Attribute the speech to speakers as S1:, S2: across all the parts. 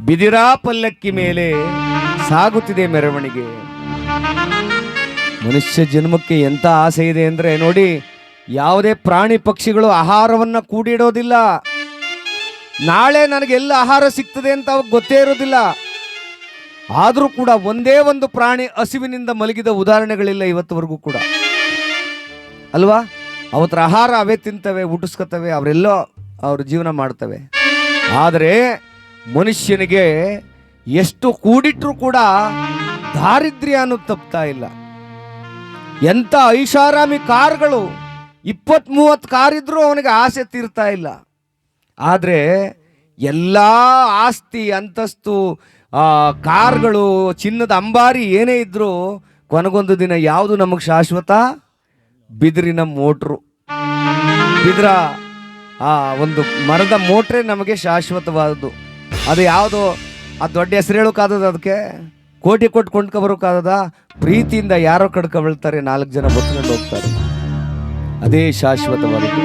S1: ಬಿದಿರಾ ಪಲ್ಲಕ್ಕಿ ಮೇಲೆ ಸಾಗುತ್ತಿದೆ ಮೆರವಣಿಗೆ. ಮನುಷ್ಯ ಜನ್ಮಕ್ಕೆ ಎಂತ ಆಸೆ ಇದೆ ಅಂದ್ರೆ ನೋಡಿ, ಯಾವುದೇ ಪ್ರಾಣಿ ಪಕ್ಷಿಗಳು ಆಹಾರವನ್ನ ಕೂಡಿಡೋದಿಲ್ಲ. ನಾಳೆ ನನಗೆಲ್ಲ ಆಹಾರ ಸಿಗ್ತದೆ ಅಂತ ಅವಾಗ ಗೊತ್ತೇ ಇರೋದಿಲ್ಲ. ಆದರೂ ಕೂಡ ಒಂದೇ ಒಂದು ಪ್ರಾಣಿ ಹಸಿವಿನಿಂದ ಮಲಗಿದ ಉದಾಹರಣೆಗಳಿಲ್ಲ ಇವತ್ತುವರೆಗೂ ಕೂಡ. ಅಲ್ವಾ? ಅವತ್ರ ಆಹಾರ ಅವೇ ತಿಂತವೆ ಊಟಿಸ್ಕೊತವೆ ಅವರೆಲ್ಲೋ ಅವ್ರ ಜೀವನ ಮಾಡ್ತವೆ. ಆದರೆ ಮನುಷ್ಯನಿಗೆ ಎಷ್ಟು ಕೂಡಿಟ್ರೂ ಕೂಡ ದಾರಿದ್ರ್ಯ ಅನ್ನೋದು ತಪ್ತಾ ಇಲ್ಲ. ಎಂಥ ಐಷಾರಾಮಿ ಕಾರ್ಗಳು ಇಪ್ಪತ್ತ್ ಮೂವತ್ತು ಕಾರ್ ಅವನಿಗೆ ಆಸೆ ತೀರ್ತಾ ಇಲ್ಲ. ಆದರೆ ಎಲ್ಲ ಆಸ್ತಿ, ಅಂತಸ್ತು ಕಾರ್ಗಳು, ಚಿನ್ನದ ಅಂಬಾರಿ ಏನೇ ಇದ್ದರೂ ಕೊನೆಗೊಂದು ದಿನ ಯಾವುದು ನಮಗೆ ಶಾಶ್ವತ? ಬಿದಿರಿನ ಮೋಟ್ರು. ಬಿದಿರ, ಆ, ಒಂದು ಮರದ ಮೋಟ್ರೇ ನಮಗೆ ಶಾಶ್ವತವಾದದ್ದು. ಅದು ಯಾವುದು? ಆ ದೊಡ್ಡ ಹೆಸರು ಹೇಳೋಕ್ಕಾದದ ಅದಕ್ಕೆ? ಕೋಟಿ ಕೊಟ್ಟು ಕೊಂಡ್ಕೊಬರೋಕ್ಕಾದದ ಪ್ರೀತಿಯಿಂದ ಯಾರೋ ಕಡ್ಕೊಬಳ್ತಾರೆ, ನಾಲ್ಕು ಜನ ಬತ್ಕೊಂಡು ಹೋಗ್ತಾರೆ. ಅದೇ ಶಾಶ್ವತವಾದದ್ದು.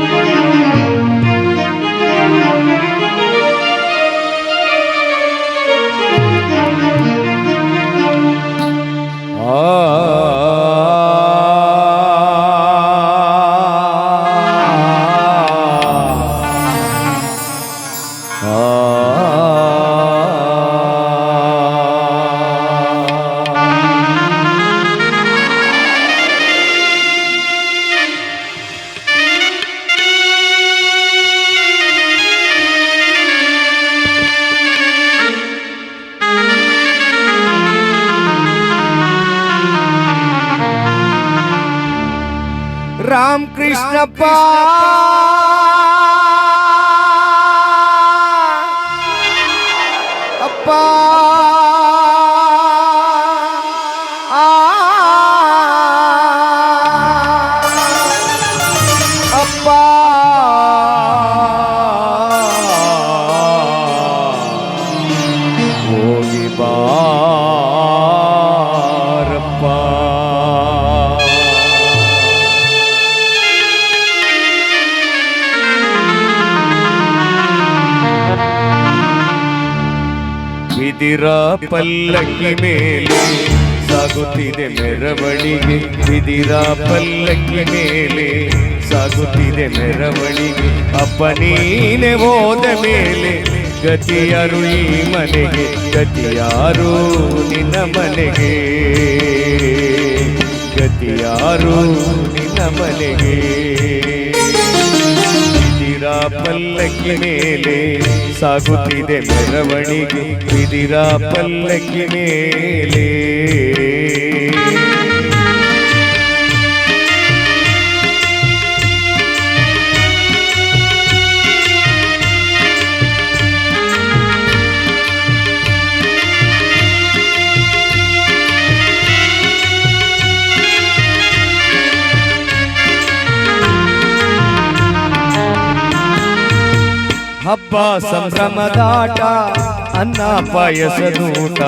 S1: ராம் கிருஷ்ணப்பா ಬಿದಿರ ಪಲ್ಲಕ್ಕಿ ಮೇಲೆ ಸಾಗುತ್ತಿದೆ ಮೆರವಣಿಗೆ, ಬಿದಿರ ಪಲ್ಲಕ್ಕಿ ಮೇಲೆ ಸಾಗುತ್ತಿದೆ ಮೆರವಣಿಗೆ. ಅಪ್ಪ ನೀನೆ ಹೋದ ಮೇಲೆ ಗತಿಯಾರು ಈ ಮನೆಗೆ, ಗತಿಯಾರು ನಿನ್ನ ಮನೆಗೆ. ಗತಿಯಾರು ನಿನ್ನ ಮನೆಗೆ. ಪಲ್ಲಕ್ಕಿ ಮೇಲೆ ಸಾಗುತ್ತಿದೆ ಮೆರವಣಿಗೆ. ಬಿದಿರ ಪಲ್ಲಕ್ಕಿ ಮೇಲೆ ಹಬ್ಬ ಸಂಭ್ರಮದಾಟ ಅನ್ನ ಪಾಯಸದೂಟ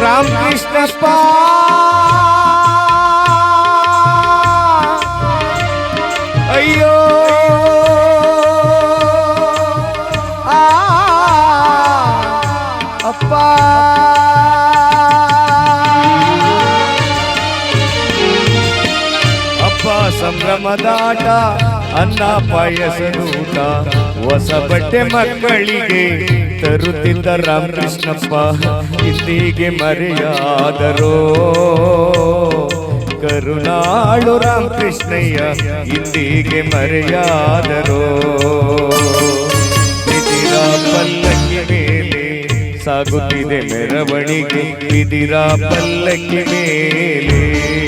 S1: ರಾಮಕೃಷ್ಣಪ್ಪ ಅಯ್ಯೋ ಸಂಭ್ರಮದಾಟ ಅನ್ನ ಪಾಯಸದೂಟ ಹೊಸ ಬಟ್ಟೆ ಮಕ್ಕಳಿಗೆ ತರುತ್ತಿದ್ದ ರಾಮಕೃಷ್ಣಪ್ಪ, ಇಂದಿಗೆ ಮರೆಯಾದರೋ. ಕರುಣಾಳು ರಾಮಕೃಷ್ಣಯ್ಯ, ಇಂದಿಗೆ ಮರೆಯಾದರೋ. ಪಲ್ಲಕ್ಕಿ ಮೇಲೆ ಸಾಗುತ್ತಿದೆ ಮೆರವಣಿಗೆ, ಬಿದಿರ ಪಲ್ಲಕ್ಕಿ ಮೇಲೆ.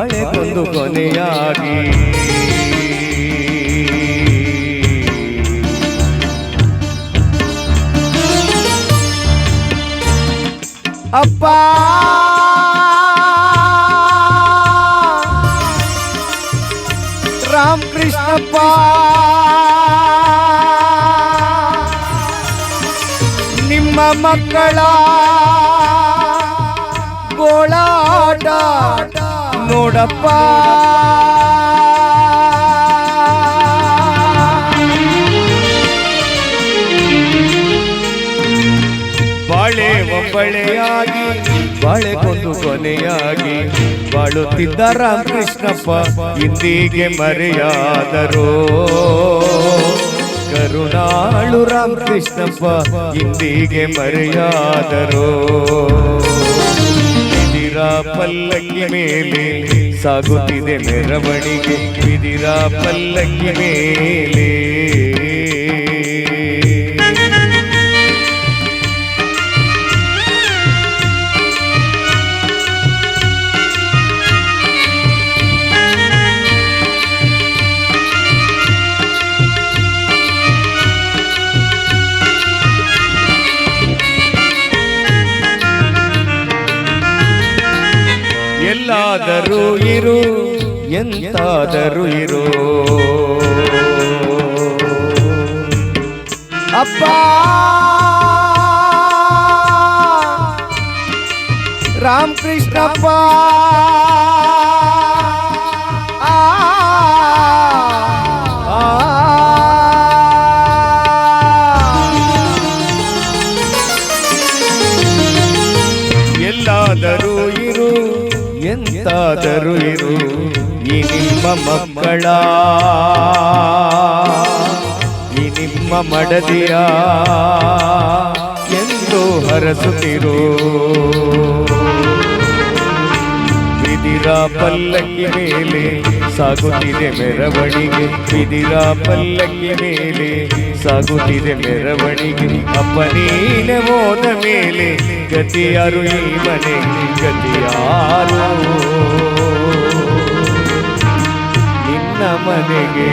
S1: ಬಾಳೆಗೊಂದು ಕೊನೆಯಾಗಿ. ಅಪ್ಪ! ರಾಮ್ ಕೃಷ್ಣಪ್ಪ ನಿಮ್ಮ ಮಕ್ಕಳ ಗೋಳಾಟ. ನೋಡಪ್ಪ. ಬಾಳೆ ಒಬ್ಬಳೆಯಾಗಿ ಬಾಳೆಗೊಂದು ಕೊನೆಯಾಗಿ ಬಾಳುತ್ತಿದ್ದ ರಾಮಕೃಷ್ಣಪ್ಪ ಇಂದಿಗೆ ಮರೆಯಾದರು. ಕರುಣಾಳು ರಾಮಕೃಷ್ಣಪ್ಪ ಇಂದಿಗೆ ಮರೆಯಾದರು. ಬಿದಿರ ಪಲ್ಲಕ್ಕಿ ಮೇಲೆ ಸಾಗುತ್ತಿದೆ ಮೆರವಣಿಗೆ ಬಿದಿರ ಪಲ್ಲಕ್ಕಿ ಮೇಲೆ ಎಲ್ಲಾದರೂ ಇರು ಎಂತಾದರೂ ಇರು. ಅಪ್ಪ! ರಾಮಕೃಷ್ಣಪ್ಪ! ಎಂತಾದರೂ ಇರು, ಈ ನಿಮ್ಮ ಮಕ್ಕಳ. ಈ ನಿಮ್ಮ ಮಡದಿಯ ಎಂದು ಹರಸುತ್ತಿರು. ಬಿದಿರ ಪಲ್ಲಕ್ಕಿ ಮೇಲೆ ಸಾಗುತ್ತಿದೆ ಮೆರವಣಿಗೆ. ಬಿದಿರ ಪಲ್ಲಕ್ಕಿ ಮೇಲೆ ಸಾಗುತ್ತಿದೆ ಮೆರವಣಿಗೆ. ಅಪ್ಪನೀನೆ ಹೋದ ಮೇಲೆ ಗತಿಯಾರು ಈ ಮನೆ ಗತಿಯಾರು ನಿನ್ನ ಮನೆಗೆ